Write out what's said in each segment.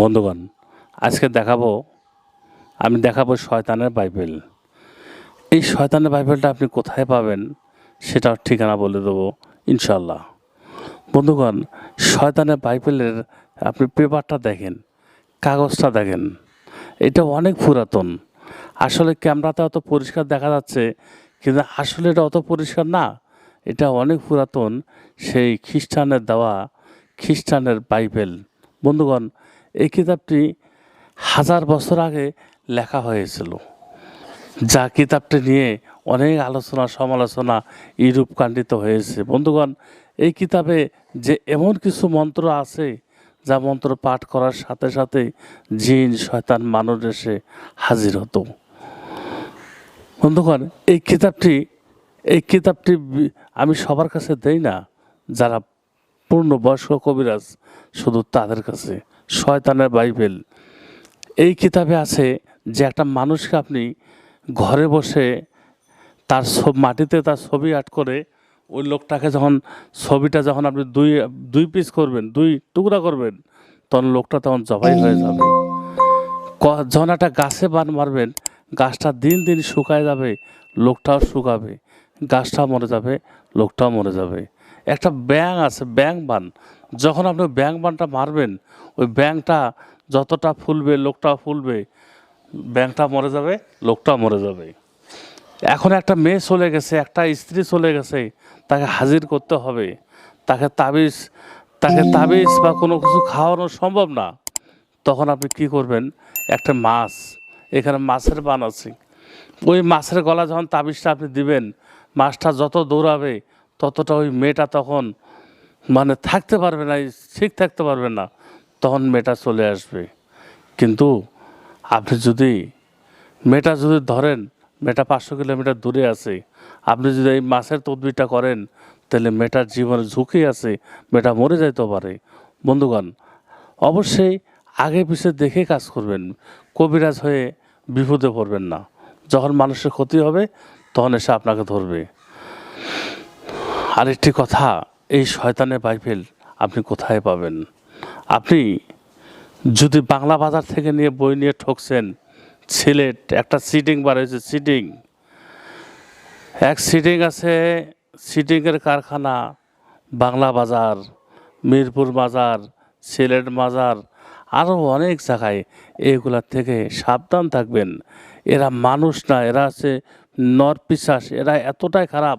বন্ধুগণ, আজকে দেখাবো, আমি দেখাবো শয়তানের বাইবেল। এই শয়তানের বাইবেলটা আপনি কোথায় পাবেন সেটার ঠিকানা বলে দেবো ইনশাল্লাহ বন্ধুগণ, শয়তানের বাইবেলের আপনি পেপারটা দেখেন, কাগজটা দেখেন, এটা অনেক পুরাতন। আসলে ক্যামেরাতে অত পরিষ্কার দেখা যাচ্ছে, কিন্তু আসলে এটা অত পরিষ্কার না, এটা অনেক পুরাতন সেই খ্রিস্টানের দেওয়া খ্রিস্টানের বাইবেল। বন্ধুগণ এই কিতাবটি হাজার বছর আগে লেখা হয়েছিল। যা কিতাবটি নিয়ে অনেক আলোচনা, সমালোচনা ইউরূপ কাণ্ডিত হয়েছে। বন্ধুগণ, এই কিতাবে যে এমন কিছু মন্ত্র আছে, যা মন্ত্র পাঠ করার সাথে সাথে জিন, শয়তান মানুষ এসে হাজির হতো। বন্ধুগণ, এই কিতাবটি এই কিতাবটি আমি সবার কাছে দেই না, যারা পূর্ণ বয়স্ক কবিরাজ, শুধু তাদের কাছে। শয়তানের বাইবেল। এই কিতাবে আছে যে একটা মানুষকে আপনি ঘরে বসে তার ছব- মাটিতে তার ছবি আর্ট করে ওই লোকটাকে যখন ছবিটা যখন আপনি দুই দুই পিস করবেন, দুই টুকরা করবেন, তখন লোকটা তখন জবাই হয়ে যাবে। যখন একটা গাছে বান মারবেন, গাছটা দিন দিন শুকায় যাবে, লোকটাও শুকাবে, গাছটাও মরে যাবে, লোকটাও মরে যাবে। একটা ব্যাং আছে ব্যাং বান। যখন আপনি ব্যাং বানটা মারবেন, ওই ব্যাংটা যতটা ফুলবে লোকটাও ফুলবে ব্যাংটা মরে যাবে লোকটাও মরে যাবে। এখন একটা মেয়ে চলে গেছে, একটা স্ত্রী চলে গেছে, তাকে হাজির করতে হবে। তাকে তাবিজ তাকে তাবিজ বা কোনো কিছু খাওয়ানো সম্ভব না। তখন আপনি কি করবেন? একটা মাছ, এখানে মাছের বান আছে। ওই মাছের গলা যখন তাবিজটা আপনি দিবেন, মাছটা যত দৌড়াবে ততটা ওই মেয়েটা তখন মানে থাকতে পারবে না, ঠিক থাকতে পারবে না, তখন মেয়েটা চলে আসবে। কিন্তু আপনি যদি, মেয়েটা যদি ধরেন, মেয়েটা পাঁচশো কিলোমিটার দূরে আছে, আপনি যদি এই মাছের তদবিরটা করেন, তাহলে মেয়েটার জীবনে ঝুঁকি আছে, মেয়েটা মরে যাইতে পারে। বন্ধুগণ, অবশ্যই আগে পিছে দেখে কাজ করবেন, কবিরাজ হয়ে বিপদে পড়বেন না। যখন মানুষের ক্ষতি হবে, তখন এসে আপনাকে ধরবে। আরেকটি কথা, এই শয়তানের বাইবেল আপনি কোথায় পাবেন? আপনি যদি বাংলা বাজার থেকে নিয়ে বই নিয়ে ঠকছেন, সিলেট, একটা সিটিং বার হয়েছে, সিটিং। এক সিটিং আছে, সিটিংয়ের কারখানা, বাংলা বাজার, মিরপুর বাজার, সিলেট বাজার, আরও অনেক জায়গায় এগুলার থেকে সাবধান থাকবেন। এরা মানুষ না, এরা আছে নরপিশাস এরা এতটাই খারাপ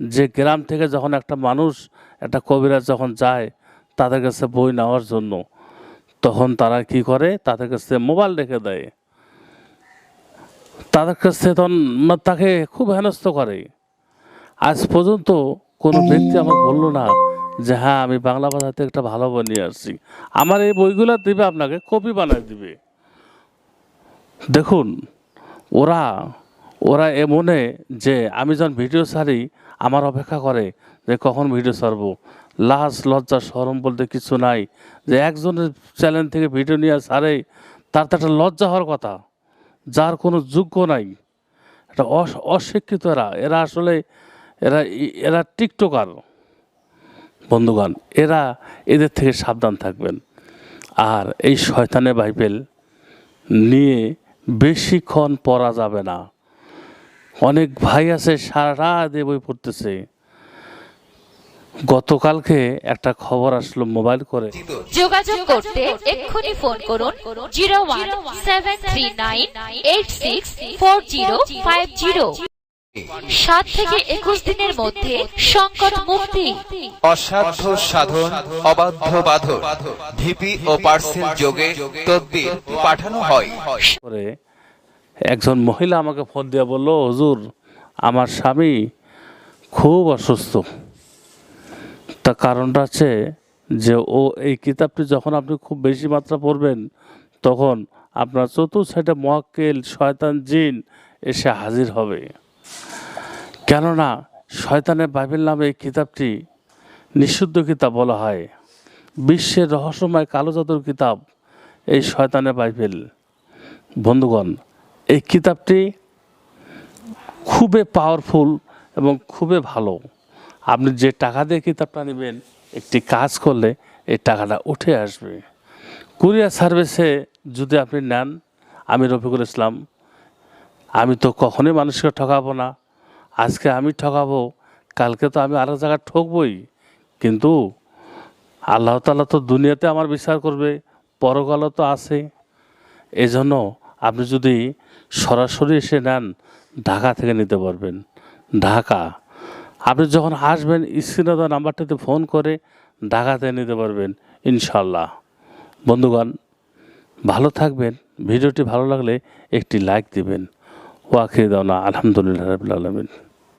যে গ্রাম থেকে যখন একটা মানুষ, একটা কবিরাজ যখন যায় তাদের কাছে বই নেওয়ার জন্য, তখন তারা কি করে? তাদের কাছে মোবাইল রেখে দেয়। তাদের কাছে তখন তাকে খুব হেনস্থ করে। আজ পর্যন্ত কোনো ব্যক্তি আমাকে বলল না যে হ্যাঁ আমি বাংলা ভাষাতে একটা ভালো বই নিয়ে আসছি। আমার এই বইগুলো দিবে আপনাকে, কপি বানায় দিবে। দেখুন, ওরা ওরা এমনে যে আমি যখন ভিডিও ছাড়ি, আমার অপেক্ষা করে যে কখন ভিডিও ছাড়বো। লাজ লজ্জা সরম বলতে কিছু নাই। যে একজনের চ্যানেল থেকে ভিডিও নিয়ে ছাড়ে, তার তো একটা লজ্জা হওয়ার কথা। যার কোনো যোগ্য নাই। এটা অশিক্ষিত এরা। এরা আসলে, এরা এরা টিকটকার। বন্ধুগণ, এরা এদের থেকে সাবধান থাকবেন। আর এই শয়তানে বাইবেল নিয়ে বেশিক্ষণ পড়া যাবে না। অনেক ভাই আছে সারা এ বই পড়তেছে। গতকালকে একটা খবর আসলো মোবাইল করে। যোগাযোগ করতে এক্ষুনি ফোন করুন zero one seven three nine eight six four zero five zero. সাত থেকে একুশ দিনের মধ্যে সংকট মুক্তি। অসাধ্য সাধন অবাধ্য বাধন ঢিপি ও পার্সেল যোগে তদ্বির পাঠানো হয়। করে একজন মহিলা আমাকে ফোন দিয়ে বলল, হুজুর, আমার স্বামী খুব অসুস্থ। তার কারণটা হচ্ছে যে ও এই কিতাবটি যখন আপনি খুব বেশি মাত্রা পড়বেন, তখন আপনার চতুর্থ সাইডে মহাক্কেল শয়তান জিন এসে হাজির হবে। কেননা শয়তানের বাইবেল নামে এই কিতাবটি নিষিদ্ধ কিতাব বলা হয়। বিশ্বের রহস্যময় কালো জাদুর কিতাব এই শয়তানের বাইবেল। বন্ধুগণ এই কিতাবটি খুবই পাওয়ারফুল এবং খুবই ভালো। আপনি যে টাকা দিয়ে কিতাবটা নেবেন, একটি কাজ করলে এই টাকাটা উঠে আসবে। কুরিয়ার সার্ভিসে যদি আপনি নেন, আমি রফিকুল ইসলাম, আমি তো কখনোই মানুষকে ঠকাবো না। আজকে আমি ঠকাবো, কালকে তো আমি আরেক জায়গায় ঠকবই। কিন্তু আল্লাহ তালা তো দুনিয়াতে আমার বিচার করবে, পরকালও তো আছে। এজন্য আপনি যদি সরাসরি এসে নেন, ঢাকা থেকে নিতে পারবেন। ঢাকা। আপনি যখন আসবেন, স্ক্রিনে দেওয়া নাম্বারটাতে ফোন করে ঢাকাতে নিতে পারবেন ইনশাল্লাহ বন্ধুগণ, ভালো থাকবেন। ভিডিওটি ভালো লাগলে একটি লাইক দিবেন। ওয়াকে দাও না আলহামদুলিল্লাহ আলমিন।